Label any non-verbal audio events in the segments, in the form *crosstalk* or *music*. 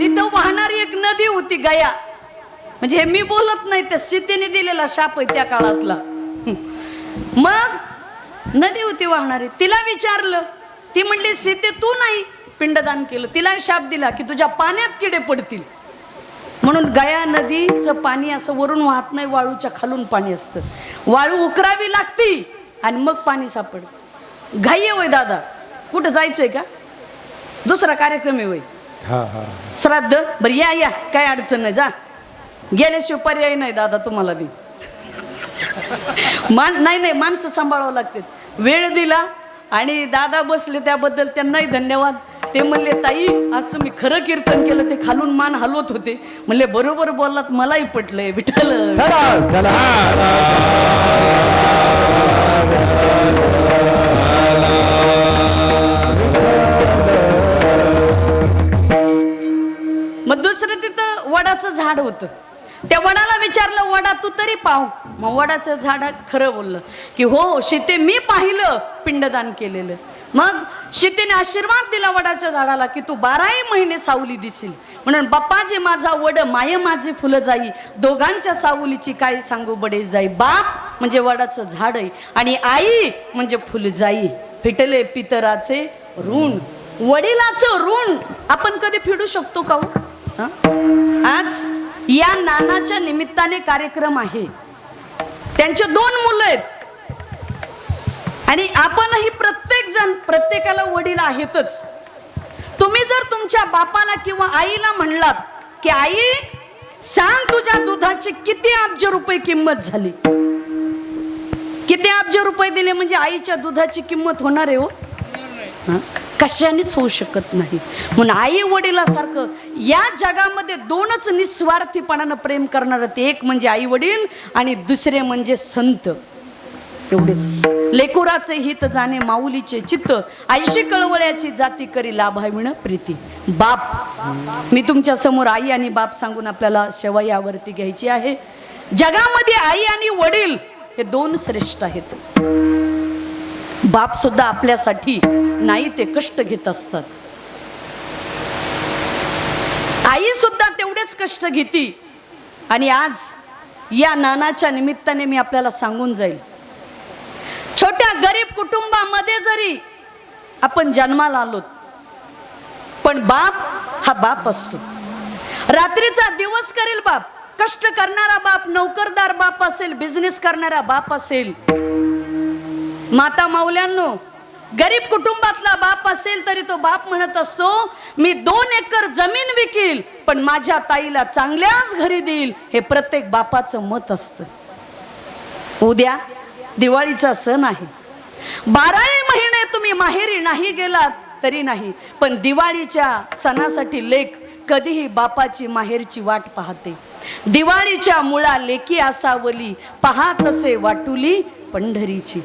तिथं वाहणारी एक नदी होती गया. म्हणजे हे मी बोलत नाही त्या सीतेने दिलेला शाप आहे त्या काळातला. मग नदी होती वाहणारी. तिला विचारलं. ती म्हणली सीते तू नाही पिंडदान केलं. तिला शाप दिला की तुझ्या पाण्यात किडे पडतील. म्हणून गया नदीचं पाणी असं वरून वाहत नाही वाळूच्या खालून पाणी असतं. वाळू उकरावी लागती आणि मग पाणी सापड घाई होय दादा. कुठं जायचंय का? दुसरा कार्यक्रम आहे हा हा. श्राद्ध? बरं या या. काय अडचण नाही जा. गेल्याशिवाय पर्याय नाही दादा तुम्हाला बी. मान नाही नाही माणसं सांभाळावं लागते. वेळ दिला आणि दादा बसले त्याबद्दल त्यांनाही धन्यवाद. ते म्हणले ताई असं मी खरं कीर्तन केलं ते खालून मान हलवत होते. म्हणले बरोबर बोललात मलाही पटलंय विठ्ठल. वडाचं झाड होतं. त्या वडाला विचारलं वडा तू तरी पाहू. मग वडाचं झाड खरं बोललं की हो शिते मी पाहिलं पिंडदान केलेलं. मग शितीने आशीर्वाद दिला वडाच्या झाडाला की तू बाराही महिने सावली दिसील म्हणून बाप्पाजी माझा वड माय माझी फुलं जाई. दोघांच्या सावलीची काय सांगू बडे जाई. बाप म्हणजे वडाचं झाड आहे आणि आई म्हणजे फुल जाई. फिटले पितराचे ऋण. वडिलाचं ऋण. आपण कधी फिडू शकतो का हो? आज या नानाच्या निमित्ताने कार्यक्रम आहे. त्यांचे दोन मुलं आहेत. आणि आपणही प्रत्येक जण प्रत्येकाला वडील आहेतच. तुम्ही जर तुमच्या बापाला किंवा आईला म्हणलात की आई सांग तुझ्या दुधाची किती अब्ज रुपये किंमत झाली? किती अब्ज रुपये दिले म्हणजे आईच्या दुधाची किंमत होणार आहे हो? हं? कशानेच होऊ शकत नाही. म्हणून आई वडिलासारखं या जगामध्ये दोनच निस्वार्थीपणानं प्रेम करणार ते एक म्हणजे आई वडील आणि दुसरे म्हणजे संत. एवढेच. लेकुराचे हित जाणे माऊलीचे चित्त आईशी कळवळ्याची जाती करी लाभाविण प्रीती. बाप. मी तुमच्यासमोर आई आणि बाप सांगून आपल्याला शेवा यावरती घ्यायची आहे. जगामध्ये आई आणि वडील हे दोन श्रेष्ठ आहेत. बाप सुद्धा आपल्यासाठी नाही ते कष्ट घेत असतात. आई सुद्धा तेवढेच कष्ट घेती. आणि आज या नानाच्या निमित्ताने मी आपल्याला सांगून जाईल. छोट्या गरीब कुटुंबामध्ये जरी आपण जन्माला आलोत पण बाप हा बाप असतो. रात्रीचा दिवस करेल बाप कष्ट करणारा बाप नोकरदार बाप असेल बिझनेस करणारा बाप असेल माता माऊल्यांनो गरीब कुटुंबातला बाप असेल तरी तो बाप म्हणत असतो मी दोन एकर जमीन विकील पण माझ्या ताईला चांगल्याच घरी देईल. हे प्रत्येक बापाचं मत असतं. उद्या दिवाळीचा सण आहे. बाराही महिने तुम्ही माहेरी नाही गेलात तरी नाही पण दिवाळीच्या सणासाठी लेख कधीही बापाची माहेरची वाट पाहते. दिवाळीच्या मुळा लेकी असावली पाहत असे वाटुली पंढरीची.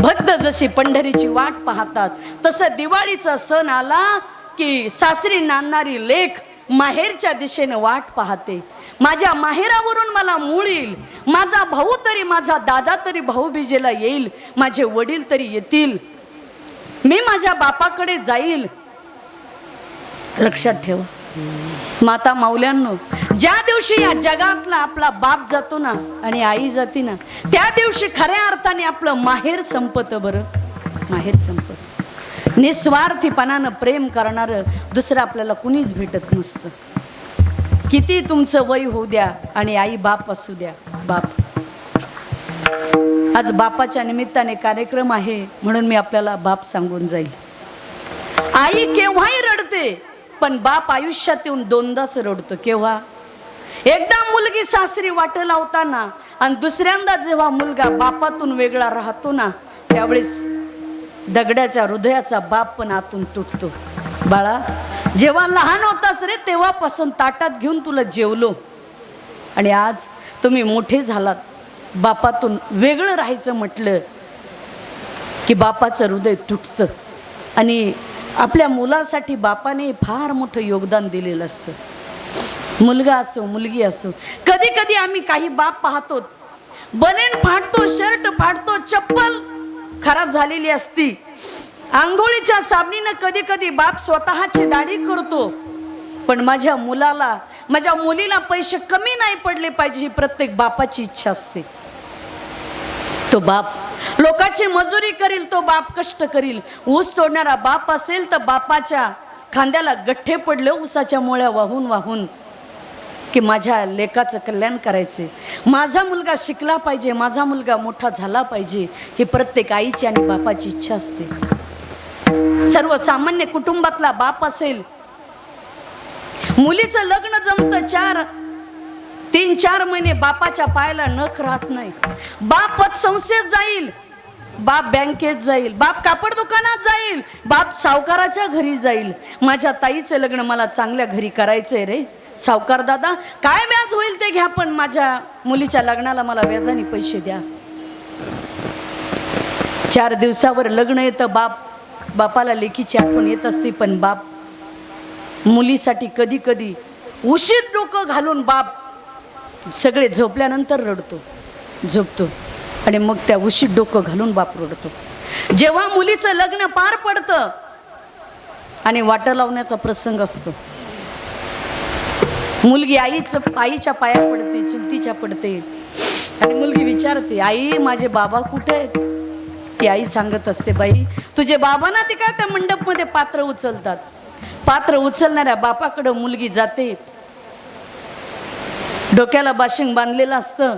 भक्त जशी पंढरीची वाट पाहतात तसं दिवाळीचा सण आला की सासरी नांदणारी लेख माहेरच्या दिशेने वाट पाहते. माझ्या माहेरावरून मला मूळ येईल. माझा भाऊ तरी माझा दादा तरी भाऊबीजेला येईल. माझे वडील तरी येतील. मी माझ्या बापाकडे जाईल. लक्षात ठेवा. माता माऊल्यांनो ज्या दिवशी या जगातला आपला बाप जातो ना आणि आई जाती ना त्या दिवशी खऱ्या अर्थाने आपलं माहेर संपत बरं. माहेर संपत. निस्वार्थीपणानं प्रेम करणारं दुसरं आपल्याला कुणीच भेटत नसतं. किती तुमचं वय होऊ द्या आणि आई बाप असू द्या. बाप. आज बापाच्या निमित्ताने कार्यक्रम आहे म्हणून मी आपल्याला बाप सांगून जाईल. आई केव्हाही रडते पण बाप आयुष्यात येऊन दोनदाच रडतो केव्हा? एकदा मुलगी सासरी वाट लावताना आणि दुसऱ्यांदा जेव्हा मुलगा बापातून वेगळा राहतो ना त्यावेळेस दगडाच्या हृदयाचा बाप पण आतून तुटतो. बाळा जेव्हा लहान होतास रे तेव्हापासून ताटात घेऊन तुला जेवलो. आणि आज तुम्ही मोठे झालात. बापातून वेगळं राहायचं म्हटलं की बापाचं हृदय तुटतं. आणि आपल्या मुलासाठी बापाने फार मोठं योगदान दिलेलं असतं. मुलगा असो मुलगी असो. कधी कधी आम्ही काही बाप पाहतो बनेन फाडतो शर्ट फाडतो चप्पल खराब झालेली असती. आंघोळीच्या साबणीनं कधी कधी बाप स्वतःची दाढी करतो. पण माझ्या मुलाला माझ्या मुलीला पैसे कमी नाही पडले पाहिजे ही प्रत्येक बापाची इच्छा असते. तो बाप लोकांची मजुरी करील तो बाप कष्ट करील. ऊस तोडणारा बाप असेल तर बापाच्या खांद्याला गठ्ठे पडले ऊसाच्या मुळ्या वाहून वाहून. की माझ्या लेकाचं कल्याण करायचे माझा मुलगा शिकला पाहिजे माझा मुलगा मोठा झाला पाहिजे ही प्रत्येक आईची आणि बापाची इच्छा असते. सर्वसामान्य कुटुंबातला बाप असेल. मुलीचं लग्न जमतं चार तीन चार महिने बापाच्या पायाला नख राहत नाही. बापच संस्थेत जाईल. बाप बँकेत जाईल बाप कापड दुकानात जाईल बाप सावकाराच्या घरी जाईल. माझ्या ताईचं लग्न मला चांगल्या घरी करायचंय रे. सावकार दादा काय व्याज होईल ते घ्या पण माझ्या मुलीच्या लग्नाला मला व्याजाने पैसे द्या. चार दिवसावर लग्न येतं बाप बापाला लेकीची आठवण येत असते पण बाप मुलीसाठी कधी कधी उशीर डोकं घालून बाप सगळे झोपल्यानंतर रडतो झोपतो. आणि मग त्या उशीर डोकं घालून बाप रडतो. जेव्हा मुलीचं लग्न पार पडतं आणि वाटं लावण्याचा प्रसंग असतो. मुलगी आईचं आईच्या पाया पडते चुलतीच्या पडते. आणि मुलगी विचारते आई माझे बाबा कुठे आहेत? ती आई सांगत असते बाई तुझे बाबा ना ते काय त्या मंडपमध्ये पात्र उचलतात? पात्र उचलणाऱ्या बापाकडं मुलगी जाते. डोक्याला बाशिंग बांधलेलं असतं.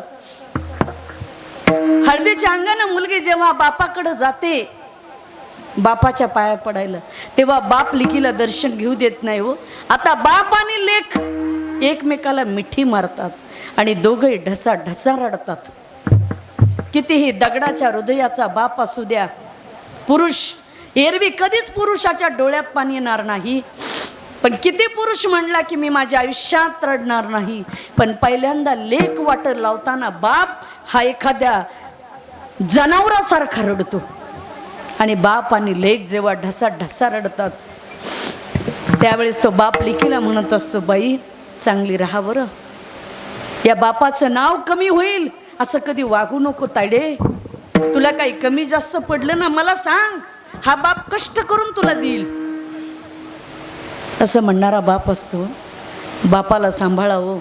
हळदीच्या अंगानं मुलगी जेव्हा बापाकडं जाते बापाच्या पाया पडायला तेव्हा बाप लिखीला दर्शन घेऊ देत नाही हो. आता बाप आणि लेख एकमेकाला मिठी मारतात आणि दोघे ढसा ढसा रडतात. कितीही दगडाच्या हृदयाचा बाप असू द्या पुरुष एरवी कधीच पुरुषाच्या डोळ्यात पाणी येणार नाही. पण किती पुरुष म्हणला की मी माझ्या आयुष्यात रडणार नाही. पण पहिल्यांदा लेख वाटर लावताना बाप हा एखाद्या जनावरासारखा रडतो. आणि बाप आणि लेख जेव्हा ढसा ढसा रडतात त्यावेळेस तो बाप लिखीला म्हणत असतो बाई चांगली राहा बरं. या बापाचं नाव कमी होईल असं कधी वागू नको तायडे. तुला काही कमी जास्त पडलं ना मला सांग. हा बाप कष्ट करून तुला देईल. असं म्हणणारा बाप असतो. बापाला सांभाळावं.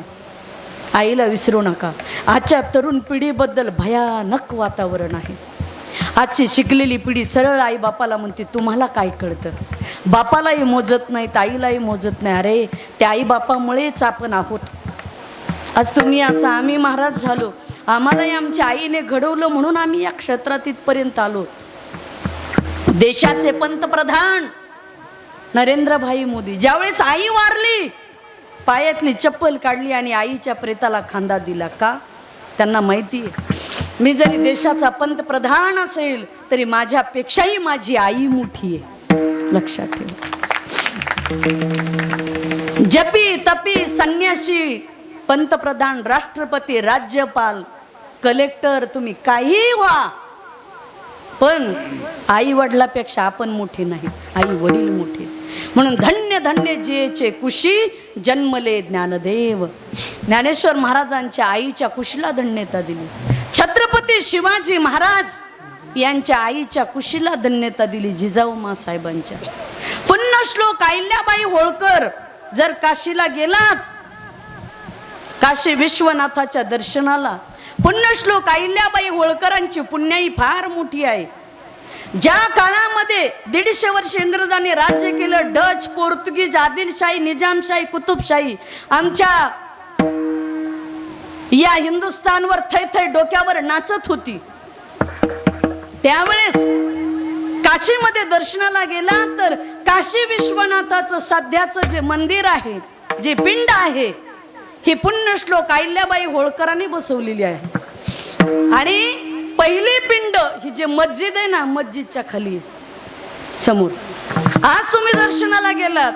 आईला विसरू नका. आजच्या तरुण पिढीबद्दल भयानक वातावरण आहे. आजची शिकलेली पिढी सरळ आई बापाला म्हणते तुम्हाला काय कळतं? बापालाही मोजत नाही आईलाही मोजत नाही. अरे त्या आई बापामुळेच आपण आहोत. आज तुम्ही असं आम्ही महाराज झालो. आम्हालाही आमच्या आईने घडवलं म्हणून आम्ही या क्षेत्रात इथपर्यंत आलो. देशाचे पंतप्रधान नरेंद्रभाई मोदी ज्यावेळेस आई वारली पायातली चप्पल काढली आणि आईच्या प्रेताला खांदा दिला का? त्यांना माहिती आहे. मी जरी देशाचा पंतप्रधान असेल तरी माझ्यापेक्षाही माझी आई मोठी आहे. लक्षात ठेव. जपी तपी संन्यासी पंतप्रधान राष्ट्रपती राज्यपाल कलेक्टर तुम्ही काही व्हा. पण आई वडिलापेक्षा आपण मोठे नाही. आई वडील मोठे. म्हणून धन्य धन्य जेचे कुशी जन्मले ज्ञानदेव. ज्ञानेश्वर महाराजांच्या आईच्या कुशीला धन्यता दिली. छत्रपती शिवाजी महाराज यांच्या आईच्या कुशीला धन्यता दिली जिजाऊमा साहेबांच्या. पुन्हा श्लोक अहिल्याबाई होळकर जर काशीला गेलात काशी विश्वनाथाच्या दर्शनाला. पुण्यश्लोक अहिल्याबाई होळकरांची पुण्याई फार मोठी आहे. ज्या काळामध्ये दीडशे वर्ष इंग्रजांनी राज्य केलं डच पोर्तुगीज आदिलशाही निजामशाही कुतुबशाही आमच्या या हिंदुस्थानवर थै थै डोक्यावर नाचत होती. त्यावेळेस काशीमध्ये दर्शनाला गेला तर काशी विश्वनाथाचं सध्याचं जे मंदिर आहे जे पिंड आहे ही पुण्यश्लोक अहिल्याबाई होळकरांनी बसवलेली आहे. आणि पहिली पिंड ही जे मस्जिद आहे ना मस्जिदच्या खाली समोर. आज तुम्ही दर्शनाला गेलात.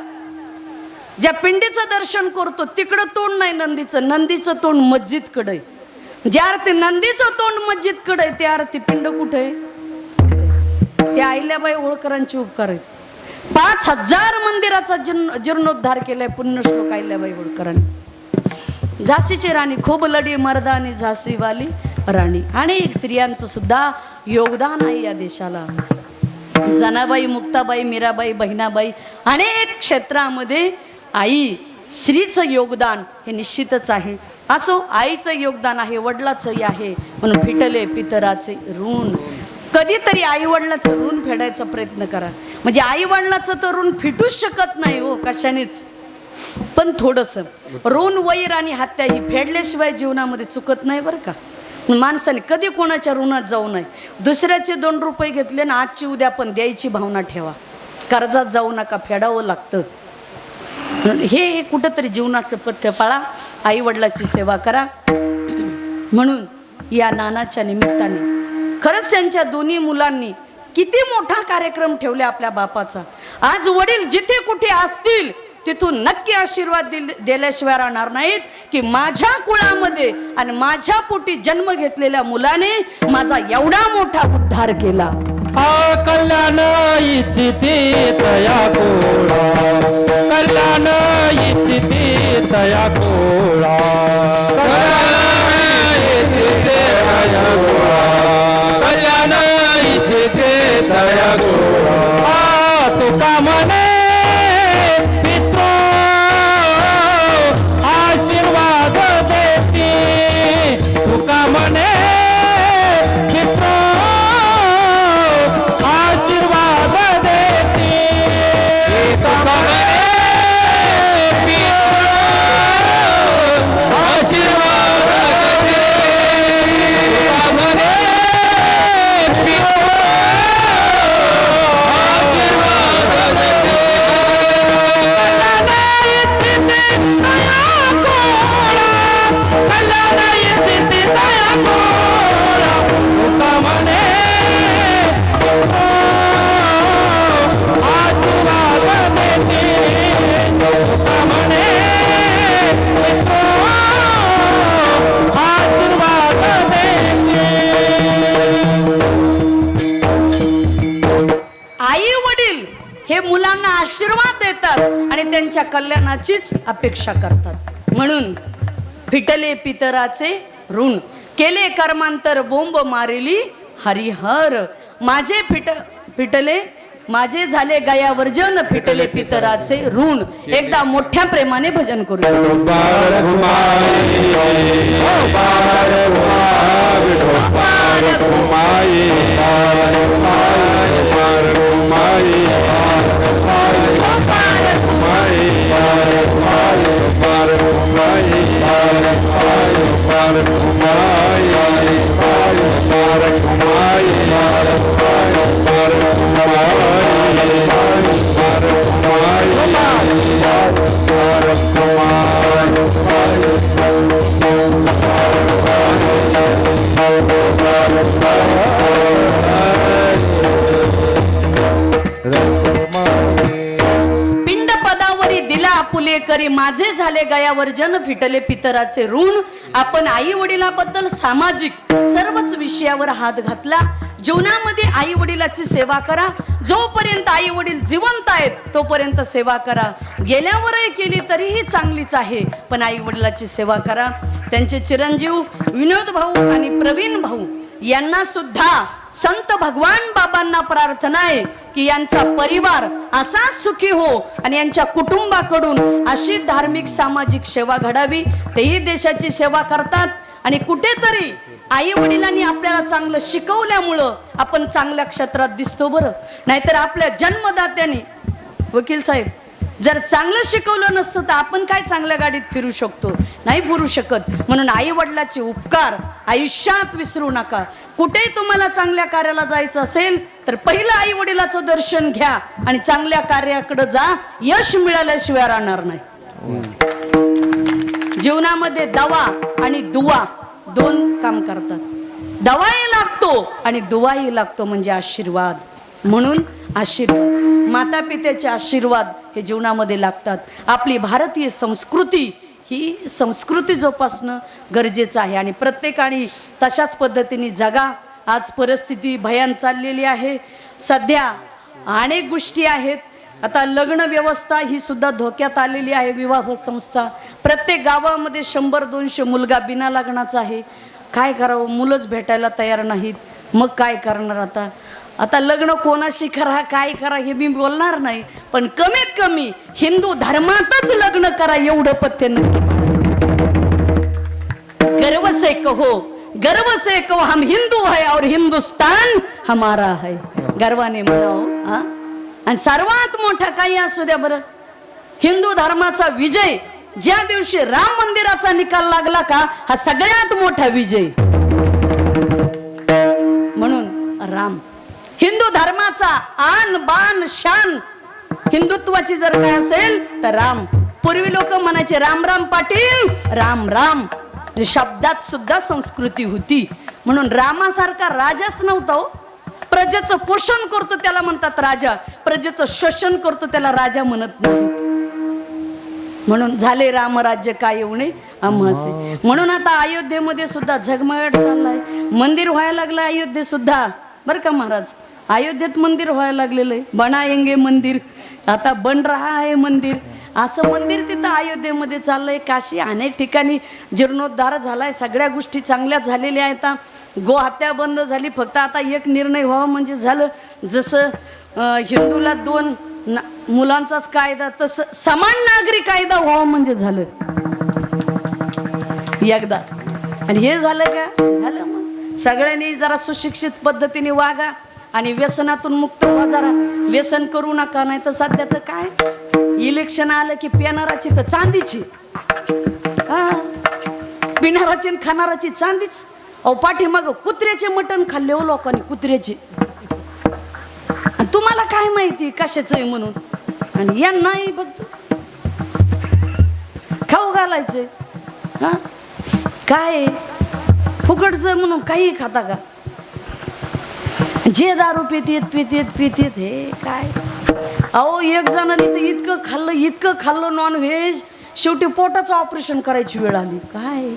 ज्या पिंडीचं दर्शन करतो तिकडं तोंड नाही नंदीचं. नंदीचं तोंड मस्जिदकडे आहे. ज्या अर्थी नंदीचं तोंड मस्जिदकडे आहे त्या अर्थी पिंड कुठे आहे? त्या अहिल्याबाई होळकरांचे उपकार आहेत. पाच हजार मंदिराचा जीर्ण जीर्णोद्धार केलाय पुण्यश्लोक अहिल्याबाई होळकरांनी. झाशीची राणी खूप लढी मर्दानी झासीवाली राणी. आणि स्त्रियांचं सुद्धा योगदान आहे या देशाला. जनाबाई मुक्ताबाई मीराबाई बहिणाबाई अनेक क्षेत्रामध्ये आई स्त्रीचं योगदान हे निश्चितच आहे. असो आईचं योगदान आहे वडिलाचंही आहे. म्हणून फिटले पितराचे ऋण. कधीतरी आई वडिलाचं ऋण फेडायचा प्रयत्न करा. म्हणजे आई वडिलाचं तर ऋण फिटूच शकत नाही हो कशानेच. पण थोडंसं. ऋण वैर आणि हत्या ही फेडल्याशिवाय जीवनामध्ये चुकत नाही बरं का. माणसाने कधी कोणाच्या ऋणात जाऊ नये. दुसऱ्याचे दोन रुपये घेतले ना आजची उद्या पण द्यायची भावना ठेवा. कर्जात जाऊ नका फेडावं लागतं. हे हे कुठंतरी जीवनाचं पथ्य पाळा. आईवडिलाची सेवा करा. म्हणून या नानाच्या निमित्ताने खरंच त्यांच्या दोन्ही मुलांनी किती मोठा कार्यक्रम ठेवला आपल्या बापाचा. आज वडील जिथे कुठे असतील तिथून नक्की आशीर्वाद दिल दिल्याशिवाय राहणार नाहीत की माझ्या कुळामध्ये आणि माझ्या पोटी जन्म घेतलेल्या मुलाने माझा एवढा मोठा उद्धार केला. कल्याण इच्छिते तया कोळा कल्याण इच्छिती तया कोळा कल्याण त्यांच्या कल्याणाचीच अपेक्षा करतात. म्हणून फिटले पितराचे ऋण. केले कर्मांतर बोंब मारिली हरिहर. माझे फिट फिटले माझे झाले गया वर्जन फिटले पितराचे ऋण. एकदा मोठ्या प्रेमाने भजन करू पिंड करी माझे झाले गयावर जन फिटले पितराचे ऋण. आपण आई वडिलाबद्दल सामाजिक सर्वच विषयावर हात घातला. जीवनामध्ये आई वडिलाची सेवा करा. जोपर्यंत आई वडील जिवंत आहेत तोपर्यंत सेवा करा. गेल्यावरही केली तरीही चांगलीच आहे पण आई वडिलाची सेवा करा. त्यांचे चिरंजीव विनोद भाऊ आणि प्रवीण भाऊ यांना सुद्धा संत भगवान बाबांना प्रार्थना आहे की यांचा परिवार असा सुखी हो आणि यांच्या कुटुंबाकडून अशी धार्मिक सामाजिक सेवा घडावी. तेही देशाची सेवा करतात. आणि कुठेतरी आई वडिलांनी आपल्याला चांगलं शिकवल्यामुळं आपण चांगल्या क्षेत्रात दिसतो बरं. नाहीतर आपल्या जन्मदात्यांनी वकील साहेब जर चांगलं शिकवलं नसतं तर आपण काय चांगल्या गाडीत फिरू शकतो? नाही फिरू शकत. म्हणून आई वडिलाचे उपकार आयुष्यात विसरू नका. कुठेही तुम्हाला चांगल्या कार्याला जायचं असेल तर पहिलं आई वडिलाचं दर्शन घ्या आणि चांगल्या कार्याकडे जा. यश मिळाल्याशिवाय राहणार नाही. जीवनामध्ये दवा आणि दुवा दोन काम करतात. दवाही लागतो आणि दुवाही लागतो म्हणजे आशीर्वाद. म्हणून आशीर्वाद. माता पित्याचे आशीर्वाद हे जीवनामध्ये लागतात. आपली भारतीय संस्कृती ही संस्कृती जोपासणं गरजेचं आहे आणि प्रत्येकाने तशाच पद्धतीने जगा. आज परिस्थिती भयान चाललेली आहे. सध्या अनेक गोष्टी आहेत. आता लग्न व्यवस्था ही सुद्धा धोक्यात आलेली आहे. विवाह संस्था. प्रत्येक गावामध्ये शंभर दोनशे मुलगा बिना लग्नाचा आहे. काय करावं? मुलंच भेटायला तयार नाहीत. मग काय करणार आता? आता लग्न कोणाशी करा काय करा हे मी बोलणार नाही पण कमीत कमी हिंदू धर्मातच लग्न करा एवढं पथ्य नक्की. गर्व से कहो गर्व से कहो हम हिंदू है और हिंदुस्तान हमारा है. गर्वाने म्हणाव हा? आणि सर्वात मोठा काही असू द्या बरं. हिंदू धर्माचा विजय ज्या दिवशी राम मंदिराचा निकाल लागला का हा सगळ्यात मोठा विजय. म्हणून राम हिंदू धर्माचा आन बान शान. हिंदुत्वाची जर काय असेल तर राम. पूर्वी लोक म्हणायचे राम राम पाटील राम राम. म्हणजे शब्दात सुद्धा संस्कृती होती. म्हणून रामासारखा राजाच नव्हता हो. प्रजेचं पोषण करतो त्याला म्हणतात राजा. प्रजेचं शोषण करतो त्याला राजा म्हणत नाही. म्हणून झाले रामराज्य काय येऊने असे म्हणून आता अयोध्येमध्ये सुद्धा झगमगाट चाललाय. मंदिर व्हायला लागलं अयोध्ये सुद्धा बरं का महाराज? अयोध्येत मंदिर व्हायला लागलेलं आहे. बनायंगे मंदिर. आता बन रहा आहे मंदिर. असं मंदिर तिथं अयोध्येमध्ये चाललंय. काशी अनेक ठिकाणी जीर्णोद्धार झालाय. सगळ्या गोष्टी चांगल्या झालेल्या आहेत. गोहत्या बंद झाली. फक्त आता एक निर्णय व्हावा म्हणजे झालं. जसं हिंदूला दोन ना- मुलांचाच कायदा तसं समान नागरी कायदा व्हावा म्हणजे झालं. एकदा. आणि हे झालं का? झालं मग. सगळ्यांनी जरा सुशिक्षित पद्धतीने वागा. आणि व्यसनातून मुक्त व्हा जरा. व्यसन करू नका नाही तर सध्या तर काय? इलेक्शन आलं की पेनाराची तर चांदीची. हा? पिणाराची आणि खाणाराची चांदीच. अहो पाठीमाग कुत्र्याचे मटण खाल्ले हो लोकांनी कुत्र्याचे. तुम्हाला काय माहिती कशाचं आहे म्हणून? आणि यांनाही बघ. खाऊ घालायचे हा? काय फुकटचं म्हणून काही खाता का? जे दारू पितेत पितेत पितेत हे काय? अहो एक जणांनी तर इतकं खाल्लं इतकं खाल्लं नॉनव्हेज शेवटी पोटाचं ऑपरेशन करायची वेळ आली. काय?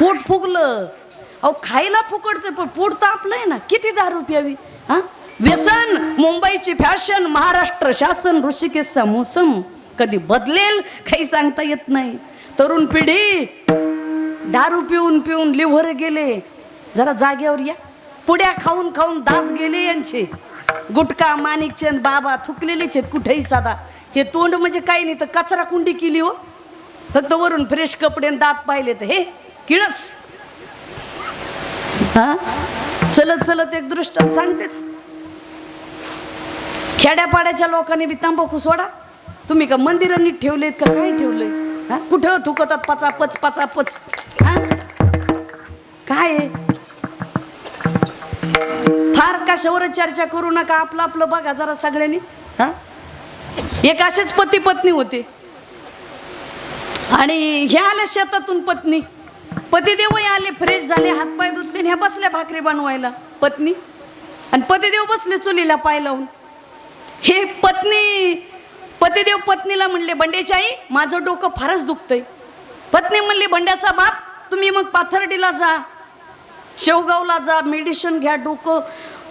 पोट फुगलं. अहो खायला फुकटचं पण पोट तर आपलं आहे ना. किती दारू प्यावी? हा? व्यसन मुंबईची फॅशन महाराष्ट्र शासन ऋषिकेशचा मोसम. कधी बदलेल काही सांगता येत नाही. तरुण पिढी दारू पिऊन पिऊन लिव्हर गेले. जरा जागेवर या. पुड्या खाऊन खाऊन दात गेले यांचे. गुटखा माणिकचंद बाबा थुकलेलेच आहेत कुठेही साधा. हे तोंड म्हणजे काही नाही तर कचरा कुंडी केली हो. फक्त वरून फ्रेश कपडे आणि दात पाहिले तर हे किळस. हा? चलत चलत एक दृष्ट सांगतेच. खेड्यापाड्याच्या लोकांनी बी तंबाखू सोडा. तुम्ही का मंदिरांनी नीट ठेवलेत का काय ठेवलंय? हा? कुठं थुकतात पचापच पचापच? हा? काय फार कशावर चर्चा करू नका. आपलं आपलं बघा जरा सगळ्यांनी. हा? एक असेच पती पत्नी होते. आणि हे आल्या शेतातून पत्नी. पतिदेवही आले फ्रेश झाले हातपाय धुतले ह्या बसल्या भाकरी बनवायला पत्नी. आणि पतिदेव बसले चुलीला पाय लावून. हे पत्नी पतिदेव पत्नीला म्हणले बंड्याची आई माझं डोकं फारच दुखतंय. पत्नी म्हणली बंड्याचा बाप तुम्ही मग पाथर्डीला जा. शेवगावला जा मेडिसिन घ्या डोकं.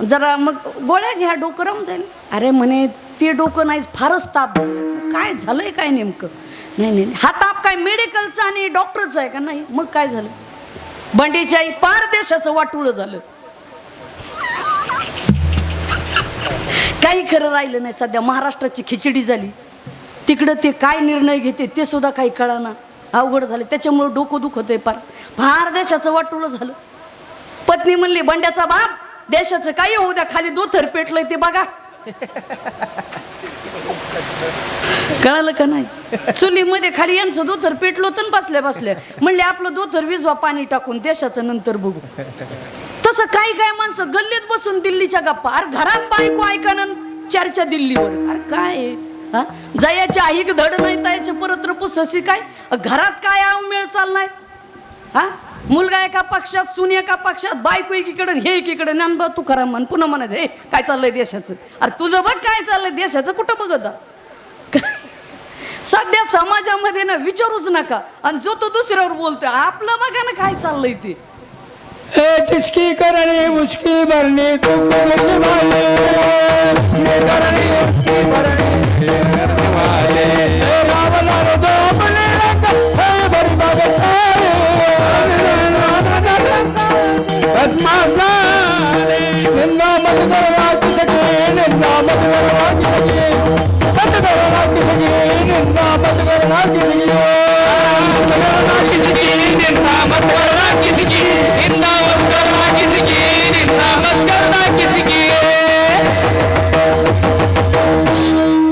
जरा मग गोळ्या घ्या डोकं राहून जाईल. अरे म्हणे ते डोकं नाही फारच ताप झाला. काय झालंय काय नेमकं? नाही नाही नाही. हा ताप काय मेडिकलचा आणि डॉक्टरचा आहे का? नाही मग काय झालं? बंडीच्या आई पार देशाचं वाटुळं झालं. काही खरं राहिलं नाही सध्या महाराष्ट्राची खिचडी झाली. तिकडं ते काय निर्णय घेते ते सुद्धा काही कळाना. अवघड झाले. त्याच्यामुळं डोकं दुखत आहे पार फार देशाचं वाटुळं झालं. पत्नी म्हणली बंड्याचा बाप देशाचं काही होऊ द्या खाली दोथर पेटलंय ते बघा. *laughs* कळालं का नाही? चुलीमध्ये खाली यांचं दोथर पेटलो तर बसल्या बसल्या. म्हणले आपलं दोथर विजवा पाणी टाकून देशाचं नंतर बघू. तसं काही काय माणसं गल्लीत बसून दिल्लीच्या गप्पा अरे घरात बायको ऐकाना चर्चा दिल्लीवर. अरे काय? हा? जयाची आई धड नाही तयाचे परत पुससी काय? घरात काय मेळ चाललाय? हा? मुलगा एका पक्षात सून एका पक्षात बायको एकीकडे हे एकीकडे ज्ञान बा तू खरा म्हण पुन्हा म्हणायचं हे काय चाललंय देशाचं? अरे तुझं बघ काय चाललंय देशाचं कुठं बघत? सध्या समाजामध्ये ना विचारूच नका. आणि जो तो दुसऱ्यावर बोलतोय आपलं बघा ना काय चाललंय ते. ए जिसकी करणी मुश्की भरणी.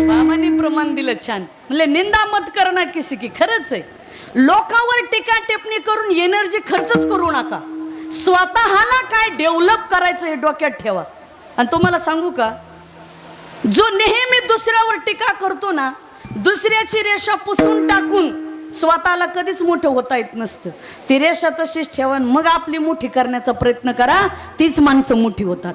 बाबांनी प्रमाण दिलं छान. म्हणजे निंदा मत करणं किसी की खरंच आहे. लोकांवर टीका टिप्पणी करून एनर्जी खर्चच करू नका. स्वतःला काय डेव्हलप करायचं हे डोक्यात ठेवा. आणि तुम्हाला सांगू का? जो नेहमी दुसऱ्यावर टीका करतो ना दुसऱ्याची रेषा पुसून टाकून स्वतःला कधीच मोठं होता येत नसतं. ती रेषा तशीच ठेवा आणि मग आपली मोठी करण्याचा प्रयत्न करा तीच माणसं मोठी होतात.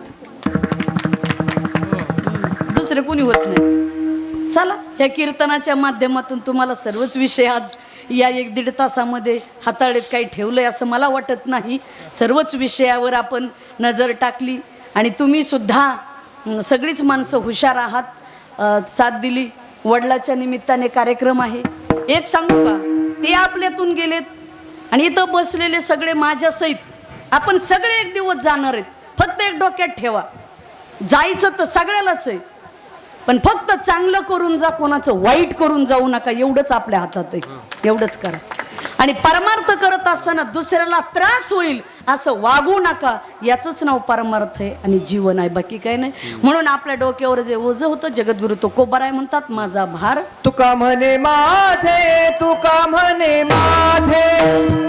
दुसरे कोणी होत नाही. चला या कीर्तनाच्या माध्यमातून तुम्हाला सर्वच विषय आज या एक दीड तासामध्ये हाताळीत काही ठेवलंय असं मला वाटत नाही. सर्वच विषयावर आपण नजर टाकली आणि तुम्ही सुद्धा सगळीच माणसं हुशार आहात. साथ दिली. वडिलाच्या निमित्ताने कार्यक्रम आहे. एक सांगू का? ते आपल्यातून गेलेत आणि इथं बसलेले सगळे माझ्या सहित आपण सगळे एक दिवस जाणार आहेत. फक्त एक डोक्यात ठेवा. जायचं तर सगळ्यालाच आहे. पण फक्त चांगलं करून जा कोणाचं वाईट करून जाऊ नका. एवढंच आपल्या हातात आहे. एवढंच करा. आणि परमार्थ करत असताना दुसऱ्याला त्रास होईल असं वागू नका. याचंच नाव परमार्थ आहे आणि जीवन आहे. बाकी काही नाही. म्हणून आपल्या डोक्यावर जे ओझ होतं जगद्गुरु तो आहे म्हणतात माझा भार तुका म्हणे माझे तुका म्हणे माझे.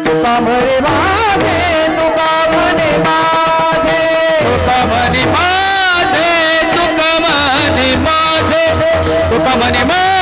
तुका म्हणे माझे तुका म्हणे माझे. तुका म्हणे माझे तुका म्हणे माझे. तुका म्हणे माझे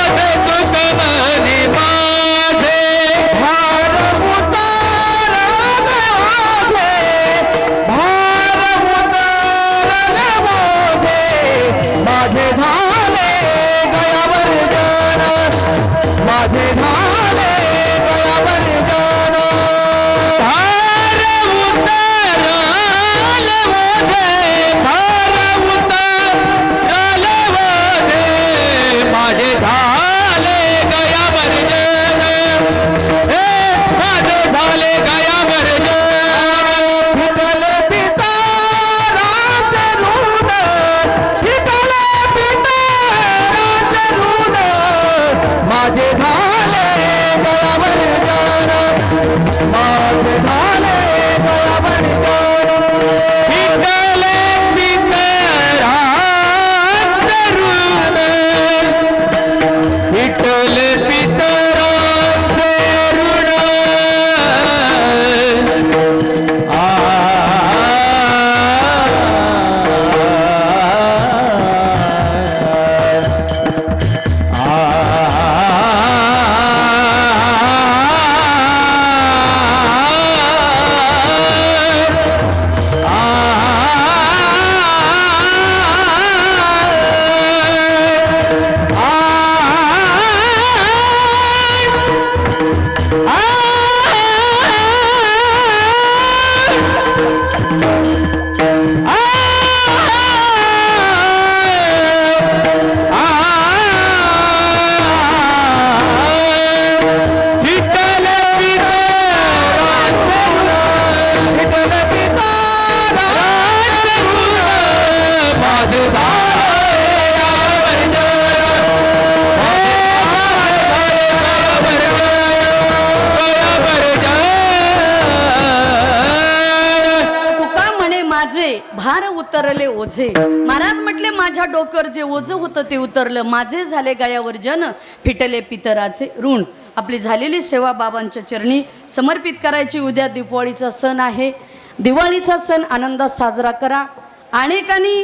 ओझे. महाराज म्हटले माझ्या डोक्यावर जे ओझं होतं ते उतरलं. माझे झाले गायावर जन फिटले पितराचे ऋण. आपली झालेली सेवा बाबांच्या चरणी समर्पित करायची. उद्या दिवाळीचा सण आहे. दिवाळीचा सण आनंदात साजरा करा. अनेकांनी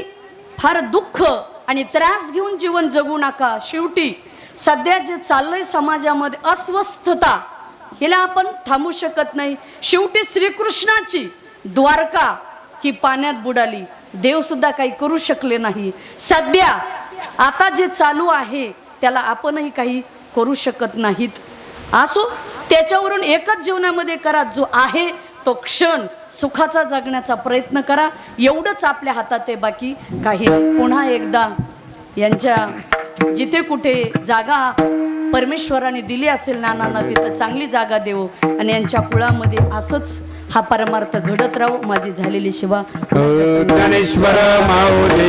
फार दुःख आणि त्रास घेऊन जीवन जगू नका. शेवटी सध्या जे चाललंय समाजामध्ये अस्वस्थता हिला आपण थांबू शकत नाही. शेवटी श्रीकृष्णाची द्वारका ही पाण्यात बुडाली. देव सुद्धा काही करू शकले नाही. सध्या आता जे चालू आहे त्याला आपणही काही करू शकत नाहीत. असो त्याच्यावरून एकच जीवनामध्ये करा जो आहे तो क्षण सुखाचा जगण्याचा प्रयत्न करा. एवढंच आपल्या हातात आहे बाकी काही पुन्हा एकदा यांच्या जिथे कुठे जागा परमेश्वराने दिली असेल नानांना तिथं चांगली जागा देऊ. आणि यांच्या कुळामध्ये असंच हा परमार्थ घडत राहू माझी झालेली शिवा हो, ज्ञानेश्वर माऊली.